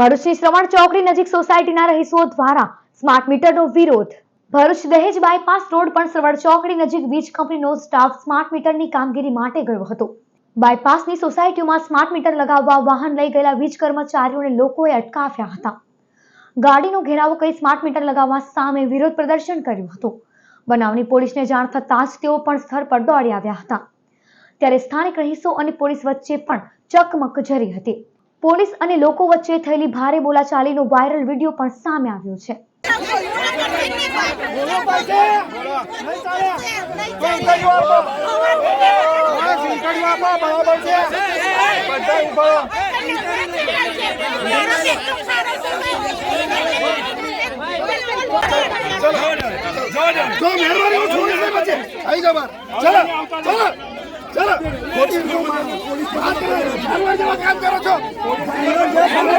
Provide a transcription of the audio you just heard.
ભરૂચની શ્રવણ ચોકડી નજીક સોસાયટીના રહીશો દ્વારા સ્માર્ટ મીટરનો વિરોધ. ભરૂચ દહેજ બાયપાસ રોડ પર શ્રવણ ચોકડી નજીક વીજ કંપનીનો સ્ટાફ સ્માર્ટ મીટરની કામગીરી માટે ગયો હતો. બાયપાસની સોસાયટીઓમાં સ્માર્ટ મીટર લગાવવા વાહન લઈ ગયેલા વીજ કર્મચારીઓને લોકોએ અટકાવ્યા હતા. ગાડીનો ઘેરાવો કરી સ્માર્ટ મીટર લગાવવા સામે વિરોધ પ્રદર્શન કર્યું હતું. બનાવની પોલીસને જાણ થતાં જ તેઓ પણ સ્થળ પર દોડી આવ્યા હતા. ત્યારે સ્થાનિક રહીશો અને પોલીસ વચ્ચે પણ ચકમક જરી હતી. પોલીસ અને લોકો વચ્ચે થયેલી ભારે બોલાચાલીનો વાયરલ વીડિયો પણ સામે આવ્યો છે. જો આવી જાઓ બહાર. ચલો ચલો কাম করেছ আমরা